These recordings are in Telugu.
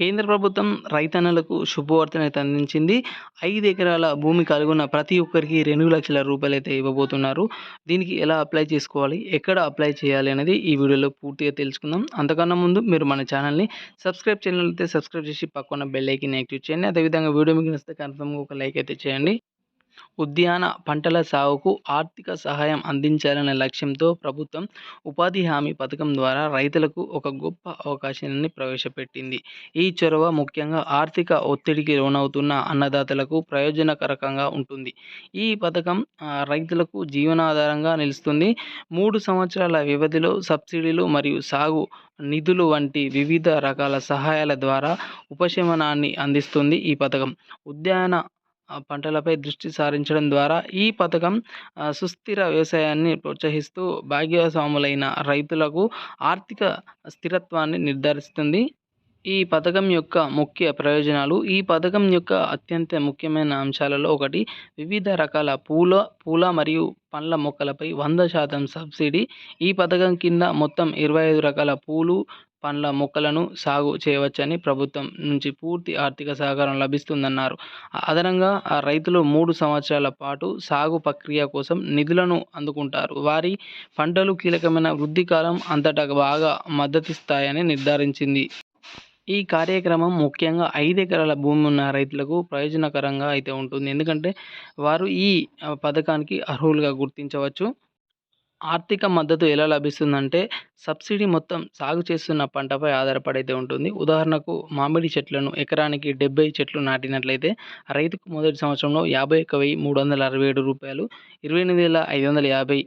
కేంద్ర ప్రభుత్వం రైతన్నలకు శుభవార్తను అయితే అందించింది. ఐదు ఎకరాల భూమి కలుగున్న ప్రతి ఒక్కరికి రెండు లక్షల రూపాయలు అయితే ఇవ్వబోతున్నారు. దీనికి ఎలా అప్లై చేసుకోవాలి? ఎక్కడ అప్లై చేయాలి అనేది ఈ వీడియోలో పూర్తిగా తెలుసుకుందాం. అంతకన్నా ముందు మీరు మన ఛానల్ని సబ్స్క్రైబ్ చేయడం అయితే సబ్స్క్రైబ్ చేసి పక్కన బెల్ ఐకిన్ యాక్టివ్ చేయండి. అదేవిధంగా వీడియో మీకు నచ్చితే కన్ఫర్మ్గా ఒక లైక్ అయితే చేయండి. ఉద్యాన పంటల సాగుకు ఆర్థిక సహాయం అందించాలనే లక్ష్యంతో ప్రభుత్వం ఉపాధి హామీ పథకం ద్వారా రైతులకు ఒక గొప్ప అవకాశాన్ని ప్రవేశపెట్టింది. ఈ చొరవ ముఖ్యంగా ఆర్థిక ఒత్తిడికి లోనవుతున్న అన్నదాతలకు ప్రయోజనకరకంగా ఉంటుంది. ఈ పథకం రైతులకు జీవనాధారంగా నిలుస్తుంది. మూడు సంవత్సరాల వ్యవధిలో సబ్సిడీలు మరియు సాగు నిధులు వంటి వివిధ రకాల సహాయాల ద్వారా ఉపశమనాన్ని అందిస్తుంది ఈ పథకం. ఉద్యాన పంటలపై దృష్టి సారించడం ద్వారా ఈ పథకం సుస్థిర వ్యవసాయాన్ని ప్రోత్సహిస్తూ భాగ్యస్వాములైన రైతులకు ఆర్థిక స్థిరత్వాన్ని నిర్ధారిస్తుంది. ఈ పథకం యొక్క ముఖ్య ప్రయోజనాలు ఈ పథకం యొక్క అత్యంత ముఖ్యమైన అంశాలలో ఒకటి వివిధ రకాల పూల పూల మరియు పండ్ల మొక్కలపై వంద శాతం సబ్సిడీ. ఈ పథకం కింద మొత్తం ఇరవై ఐదు రకాల పూలు పండ్ల మొక్కలను సాగు చేయవచ్చని ప్రభుత్వం నుంచి పూర్తి ఆర్థిక సహకారం లభిస్తుందన్నారు. అదనంగా ఆ రైతులు మూడు సంవత్సరాల పాటు సాగు ప్రక్రియ కోసం నిధులను అందుకుంటారు. వారి పంటలు కీలకమైన వృద్ధి కాలం అంతటా బాగా మద్దతిస్తాయని నిర్ధారించింది. ఈ కార్యక్రమం ముఖ్యంగా ఐదు ఎకరాల భూమి ఉన్న రైతులకు ప్రయోజనకరంగా అయితే ఉంటుంది. ఎందుకంటే వారు ఈ పథకానికి అర్హులుగా గుర్తించవచ్చు. ఆర్థిక మద్దతు ఎలా లభిస్తుందంటే సబ్సిడీ మొత్తం సాగు చేస్తున్న పంటపై ఆధారపడైతే ఉంటుంది. ఉదాహరణకు మామిడి చెట్లను ఎకరానికి డెబ్బై చెట్లు నాటినట్లయితే రైతుకు మొదటి సంవత్సరంలో యాభై ఒక వెయ్యి మూడు వందల అరవై ఏడు రూపాయలు ఇరవై ఎనిమిది వేల ఐదు వందల యాభై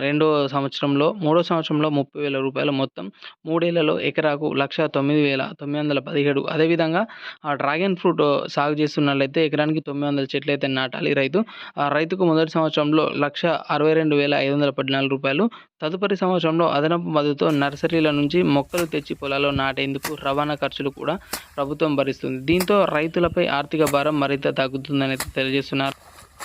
రెండో సంవత్సరంలో మూడో సంవత్సరంలో ముప్పై వేల రూపాయలు మొత్తం మూడేళ్ళలో ఎకరాకు లక్ష తొమ్మిది వేల తొమ్మిది వందల పదిహేడు అదేవిధంగా ఆ డ్రాగన్ ఫ్రూట్ సాగు చేస్తున్నట్లయితే ఎకరానికి తొమ్మిది వందల చెట్లు అయితే నాటాలి రైతు. ఆ రైతుకు మొదటి సంవత్సరంలో లక్ష అరవై రెండు వేల ఐదు వందల పద్నాలుగు రూపాయలు. తదుపరి సంవత్సరంలో అదనపు మద్దతుతో నర్సరీల నుంచి మొక్కలు తెచ్చి పొలాల్లో నాటేందుకు రవాణా ఖర్చులు కూడా ప్రభుత్వం భరిస్తుంది. దీంతో రైతులపై ఆర్థిక భారం మరింత తగ్గుతుందని తెలియజేస్తున్నారు.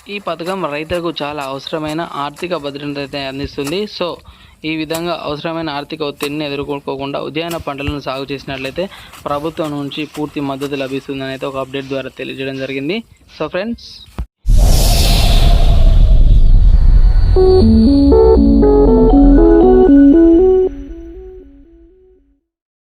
ఈ పథకం రైతులకు చాలా అవసరమైన ఆర్థిక భద్రత అయితే అందిస్తుంది. సో ఈ విధంగా అవసరమైన ఆర్థిక ఒత్తిడిని ఎదుర్కోకుండా ఉద్యాన పంటలను సాగు చేసినట్లయితే ప్రభుత్వం నుంచి పూర్తి మద్దతు లభిస్తుందని అయితే ఒక అప్డేట్ ద్వారా తెలియజేయడం జరిగింది. So friends.